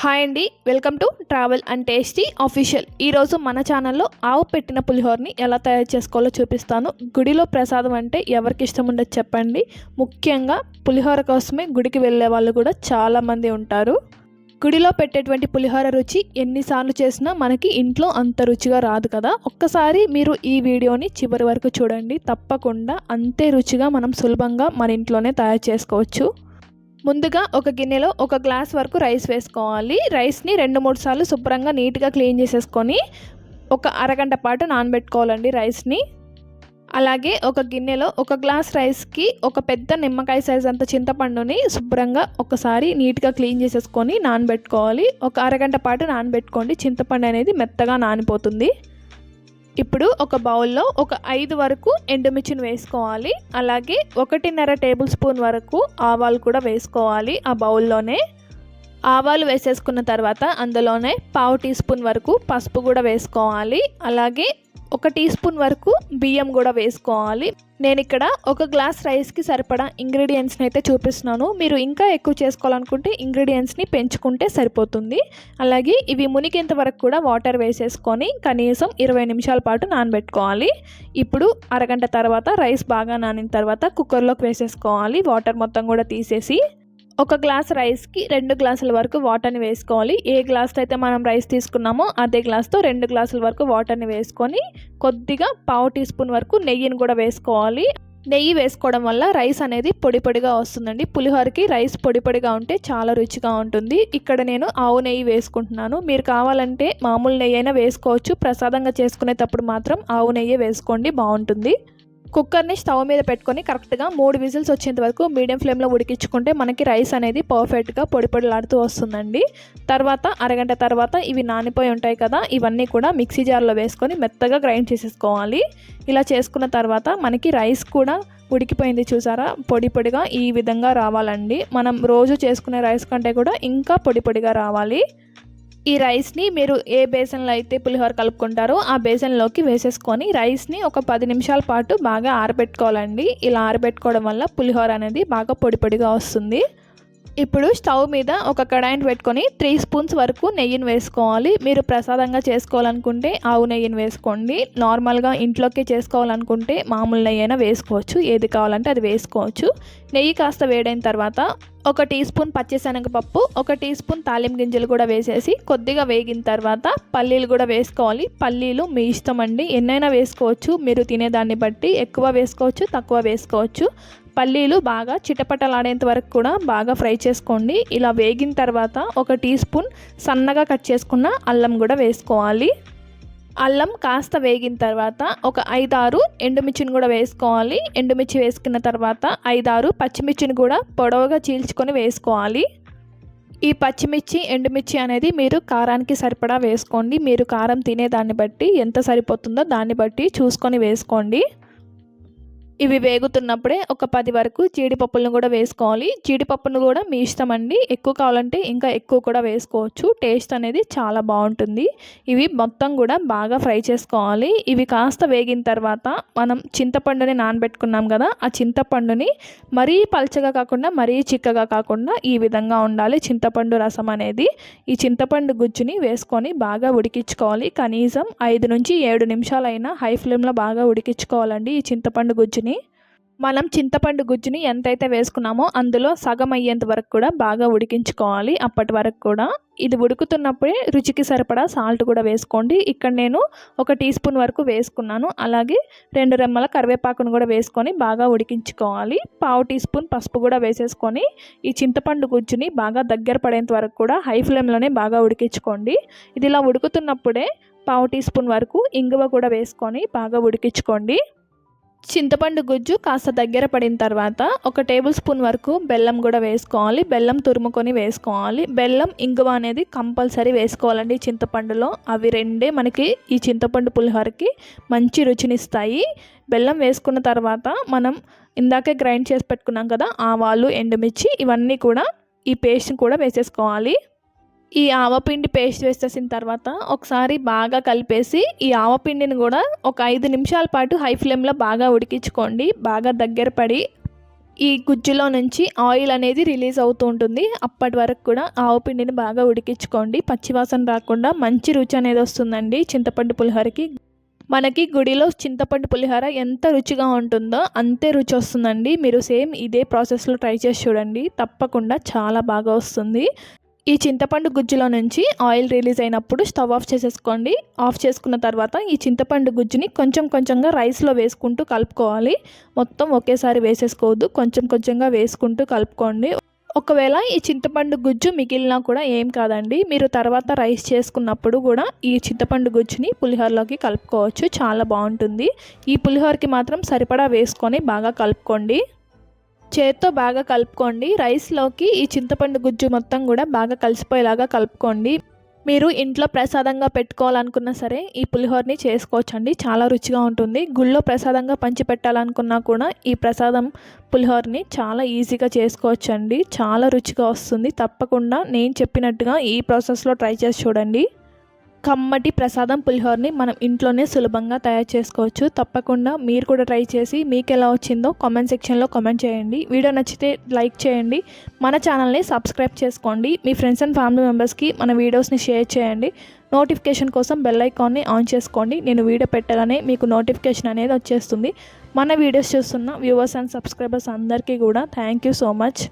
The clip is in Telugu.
హాయ్ అండి welcome to travel and tasty official ఈరోజు మన ఛానల్లో ఆవు పెట్టిన పులిహోరని ఎలా తయారు చేసుకోవాలో చూపిస్తాను. గుడిలో ప్రసాదం అంటే ఎవరికి ఇష్టం ఉండదు చెప్పండి. ముఖ్యంగా పులిహోర కోసమే గుడికి వెళ్ళే వాళ్ళు కూడా చాలామంది ఉంటారు. గుడిలో పెట్టేటువంటి పులిహోర రుచి ఎన్నిసార్లు చేసినా మనకి ఇంట్లో అంత రుచిగా రాదు కదా. ఒక్కసారి మీరు ఈ వీడియోని చివరి వరకు చూడండి. తప్పకుండా అంతే రుచిగా మనం సులభంగా మన ఇంట్లోనే తయారు చేసుకోవచ్చు. ముందుగా ఒక గిన్నెలో ఒక గ్లాస్ వరకు రైస్ వేసుకోవాలి. రైస్ని రెండు మూడు సార్లు శుభ్రంగా నీట్గా క్లీన్ చేసేసుకొని ఒక అరగంట పాటు నానబెట్టుకోవాలండి రైస్ని అలాగే ఒక గిన్నెలో ఒక గ్లాస్ రైస్కి ఒక పెద్ద నిమ్మకాయ సైజ్ అంత చింతపండుని శుభ్రంగా ఒకసారి నీట్గా క్లీన్ చేసేసుకొని నానబెట్టుకోవాలి. ఒక అరగంట పాటు నానబెట్టుకోండి. చింతపండు అనేది మెత్తగా నానిపోతుంది. ఇప్పుడు ఒక బౌల్లో ఒక ఐదు వరకు ఎండుమిర్చిని వేసుకోవాలి. అలాగే ఒకటిన్నర టేబుల్ స్పూన్ వరకు ఆవాలు కూడా వేసుకోవాలి ఆ బౌల్లోనే. ఆవాలు వేసేసుకున్న తర్వాత అందులోనే పావు టీ స్పూన్ వరకు పసుపు కూడా వేసుకోవాలి. అలాగే ఒక టీ స్పూన్ వరకు బియ్యం కూడా వేసుకోవాలి. నేను ఇక్కడ ఒక గ్లాస్ రైస్కి సరిపడా ఇంగ్రీడియంట్స్ని అయితే చూపిస్తున్నాను. మీరు ఇంకా ఎక్కువ చేసుకోవాలనుకుంటే ఇంగ్రీడియంట్స్ని పెంచుకుంటే సరిపోతుంది. అలాగే ఇవి మునిగేంత వరకు కూడా వాటర్ వేసేసుకొని కనీసం ఇరవై నిమిషాల పాటు నానబెట్టుకోవాలి. ఇప్పుడు అరగంట తర్వాత రైస్ బాగా నానిన తర్వాత కుక్కర్లోకి వేసేసుకోవాలి. వాటర్ మొత్తం కూడా తీసేసి ఒక గ్లాస్ రైస్కి రెండు గ్లాసుల వరకు వాటర్ని వేసుకోవాలి. ఏ గ్లాస్తో అయితే మనం రైస్ తీసుకున్నామో అదే గ్లాస్తో రెండు గ్లాసుల వరకు వాటర్ని వేసుకొని కొద్దిగా పావు టీ స్పూన్ వరకు నెయ్యిని కూడా వేసుకోవాలి. నెయ్యి వేసుకోవడం వల్ల రైస్ అనేది పొడి పొడిగా వస్తుందండి. పులిహోరకి రైస్ పొడి పొడిగా ఉంటే చాలా రుచిగా ఉంటుంది. ఇక్కడ నేను ఆవు నెయ్యి వేసుకుంటున్నాను. మీరు కావాలంటే మామూలు నెయ్యి అయినా వేసుకోవచ్చు. ప్రసాదంగా చేసుకునేటప్పుడు మాత్రం ఆవు నెయ్యి వేసుకోండి. బాగుంటుంది. కుక్కర్ని స్టవ్ మీద పెట్టుకొని కరెక్ట్గా మూడు విజిల్స్ వచ్చేంత వరకు మీడియం ఫ్లేమ్లో ఉడికించుకుంటే మనకి రైస్ అనేది పర్ఫెక్ట్గా పొడి పొడిలాడుతూ వస్తుందండి. తర్వాత అరగంట తర్వాత ఇవి నానిపోయి ఉంటాయి కదా ఇవన్నీ కూడా మిక్సీ జార్లో వేసుకొని మెత్తగా గ్రైండ్ చేసేసుకోవాలి. ఇలా చేసుకున్న తర్వాత మనకి రైస్ కూడా ఉడికిపోయింది చూసారా? పొడి పొడిగా ఈ విధంగా రావాలండి. మనం రోజు చేసుకునే రైస్ కంటే కూడా ఇంకా పొడి పొడిగా రావాలి. ఈ రైస్ని మీరు ఏ బేసన్లో అయితే పులిహోర కలుపుకుంటారో ఆ బేసన్లోకి వేసేసుకొని రైస్ని ఒక పది నిమిషాల పాటు బాగా ఆరబెట్టుకోవాలండి. ఇలా ఆరబెట్టుకోవడం వల్ల పులిహోర అనేది బాగా పొడి పొడిగా వస్తుంది. ఇప్పుడు స్టవ్ మీద ఒక కడాయిని పెట్టుకొని త్రీ స్పూన్స్ వరకు నెయ్యిని వేసుకోవాలి. మీరు ప్రసాదంగా చేసుకోవాలనుకుంటే ఆవు నెయ్యిని వేసుకోండి. నార్మల్గా ఇంట్లోకి చేసుకోవాలనుకుంటే మామూలు నెయ్యి అయినా వేసుకోవచ్చు. ఏది కావాలంటే అది వేసుకోవచ్చు. నెయ్యి కాస్త వేడైన తర్వాత ఒక టీ స్పూన్ పచ్చిశనగపప్పు ఒక టీ స్పూన్ తాలిం గింజలు కూడా వేసేసి కొద్దిగా వేగిన తర్వాత పల్లీలు కూడా వేసుకోవాలి. పల్లీలు మీ ఇష్టం అండి. ఎన్నైనా వేసుకోవచ్చు. మీరు తినేదాన్ని బట్టి ఎక్కువ వేసుకోవచ్చు తక్కువ వేసుకోవచ్చు. పల్లీలు బాగా చిటపటలాడేంత వరకు కూడా బాగా ఫ్రై చేసుకోండి. ఇలా వేగిన తర్వాత ఒక టీ స్పూన్ సన్నగా కట్ చేసుకున్న అల్లం కూడా వేసుకోవాలి. అల్లం కాస్త వేగిన తర్వాత ఒక ఐదారు ఎండుమిర్చిని కూడా వేసుకోవాలి. ఎండుమిర్చి వేసుకున్న తర్వాత ఐదారు పచ్చిమిర్చిని కూడా పొడవుగా చీల్చుకొని వేసుకోవాలి. ఈ పచ్చిమిర్చి ఎండుమిర్చి అనేది మీరు కారానికి సరిపడా వేసుకోండి. మీరు కారం తినేదాన్ని బట్టి ఎంత సరిపోతుందో దాన్ని బట్టి చూసుకొని వేసుకోండి. ఇవి వేగుతున్నప్పుడే ఒక పది వరకు జీడిపప్పులను కూడా వేసుకోవాలి. జీడిపప్పును కూడా మీ ఇష్టం అండి. ఎక్కువ కావాలంటే ఇంకా ఎక్కువ కూడా వేసుకోవచ్చు. టేస్ట్ అనేది చాలా బాగుంటుంది. ఇవి మొత్తం కూడా బాగా ఫ్రై చేసుకోవాలి. ఇవి కాస్త వేగిన తర్వాత మనం చింతపండుని నానబెట్టుకున్నాం కదా ఆ చింతపండుని మరీ పల్చగా కాకుండా మరీ చిక్కగా కాకుండా ఈ విధంగా ఉండాలి చింతపండు రసం అనేది. ఈ చింతపండు గుజ్జుని వేసుకొని బాగా ఉడికించుకోవాలి. కనీసం ఐదు నుంచి ఏడు నిమిషాలైనా హై ఫ్లేమ్లో బాగా ఉడికించుకోవాలండి ఈ చింతపండు గుజ్జుని. మనం చింతపండు గుజ్జుని ఎంతైతే వేసుకున్నామో అందులో సగం అయ్యేంత వరకు కూడా బాగా ఉడికించుకోవాలి. అప్పటి వరకు కూడా ఇది ఉడుకుతున్నప్పుడే రుచికి సరిపడా సాల్ట్ కూడా వేసుకోండి. ఇక్కడ నేను ఒక టీ స్పూన్ వరకు వేసుకున్నాను. అలాగే రెండు రెమ్మల కరివేపాకును కూడా వేసుకొని బాగా ఉడికించుకోవాలి. పావు టీ స్పూన్ పసుపు కూడా వేసేసుకొని ఈ చింతపండు గుజ్జుని బాగా దగ్గర పడేంత వరకు కూడా హై ఫ్లేమ్లోనే బాగా ఉడికించుకోండి. ఇది ఇలా ఉడుకుతున్నప్పుడే పావు టీ స్పూన్ వరకు ఇంగువ కూడా వేసుకొని బాగా ఉడికించుకోండి. చింతపండు గుజ్జు కాస్త దగ్గర పడిన తర్వాత ఒక టేబుల్ స్పూన్ వరకు బెల్లం కూడా వేసుకోవాలి. బెల్లం తురుముకొని వేసుకోవాలి. బెల్లం ఇంగువ అనేది కంపల్సరీ వేసుకోవాలండి చింతపండులో. అవి రెండే మనకి ఈ చింతపండు పులిహోరకి మంచి రుచినిస్తాయి. బెల్లం వేసుకున్న తర్వాత మనం ఇందాకే గ్రైండ్ చేసి పెట్టుకున్నాం కదా ఆవాలు ఎండుమిర్చి ఇవన్నీ కూడా ఈ పేస్ట్ని కూడా వేసేసుకోవాలి. ఈ ఆవపిండి పేస్ట్ వేసేసిన తర్వాత ఒకసారి బాగా కలిపేసి ఈ ఆవపిండిని కూడా ఒక ఐదు నిమిషాల పాటు హై ఫ్లేమ్లో బాగా ఉడికించుకోండి. బాగా దగ్గర పడి ఈ గుజ్జులో నుంచి ఆయిల్ అనేది రిలీజ్ అవుతూ ఉంటుంది. అప్పటి వరకు కూడా ఆవు పిండిని బాగా ఉడికించుకోండి. పచ్చివాసన రాకుండా మంచి రుచి అనేది వస్తుందండి చింతపండు పులిహోరకి. మనకి గుడిలో చింతపండు పులిహోర ఎంత రుచిగా ఉంటుందో అంతే రుచి వస్తుందండి. మీరు సేమ్ ఇదే ప్రాసెస్లో ట్రై చేసి చూడండి. తప్పకుండా చాలా బాగా వస్తుంది. ఈ చింతపండు గుజ్జులో నుంచి ఆయిల్ రిలీజ్ అయినప్పుడు స్టవ్ ఆఫ్ చేసేసుకోండి. ఆఫ్ చేసుకున్న తర్వాత ఈ చింతపండు గుజ్జుని కొంచెం కొంచెంగా రైస్లో వేసుకుంటూ కలుపుకోవాలి. మొత్తం ఒకేసారి వేసేసుకోవద్దు. కొంచెం కొంచెంగా వేసుకుంటూ కలుపుకోండి. ఒకవేళ ఈ చింతపండు గుజ్జు మిగిలినా కూడా ఏం కాదండి. మీరు తర్వాత రైస్ చేసుకున్నప్పుడు కూడా ఈ చింతపండు గుజ్జుని పులిహోరలోకి కలుపుకోవచ్చు. చాలా బాగుంటుంది. ఈ పులిహోరకి మాత్రం సరిపడా వేసుకొని బాగా కలుపుకోండి. చేత్తో బాగా కలుపుకోండి. రైస్లోకి ఈ చింతపండు గుజ్జు మొత్తం కూడా బాగా కలిసిపోయేలాగా కలుపుకోండి. మీరు ఇంట్లో ప్రసాదంగా పెట్టుకోవాలనుకున్నా సరే ఈ పులిహోరని చేసుకోవచ్చండి. చాలా రుచిగా ఉంటుంది. గుళ్ళో ప్రసాదంగా పంచి పెట్టాలనుకున్నా కూడా ఈ ప్రసాదం పులిహోరని చాలా ఈజీగా చేసుకోవచ్చండి. చాలా రుచిగా వస్తుంది. తప్పకుండా నేను చెప్పినట్టుగా ఈ ప్రాసెస్లో ట్రై చేసి చూడండి. కమ్మటి ప్రసాదం పులిహోరని మనం ఇంట్లోనే సులభంగా తయారు చేసుకోవచ్చు. తప్పకుండా మీరు కూడా ట్రై చేసి మీకు ఎలా వచ్చిందో కామెంట్ సెక్షన్లో కామెంట్ చేయండి. వీడియో నచ్చితే లైక్ చేయండి. మన ఛానల్ని సబ్స్క్రైబ్ చేసుకోండి. మీ ఫ్రెండ్స్ అండ్ ఫ్యామిలీ మెంబర్స్కి మన వీడియోస్ని షేర్ చేయండి. నోటిఫికేషన్ కోసం బెల్ ఐకాన్ని ఆన్ చేసుకోండి. నేను వీడియో పెట్టగానే మీకు నోటిఫికేషన్ అనేది వచ్చేస్తుంది. మన వీడియోస్ చూస్తున్న వ్యూవర్స్ అండ్ సబ్స్క్రైబర్స్ అందరికీ కూడా థ్యాంక్ యూ సో మచ్.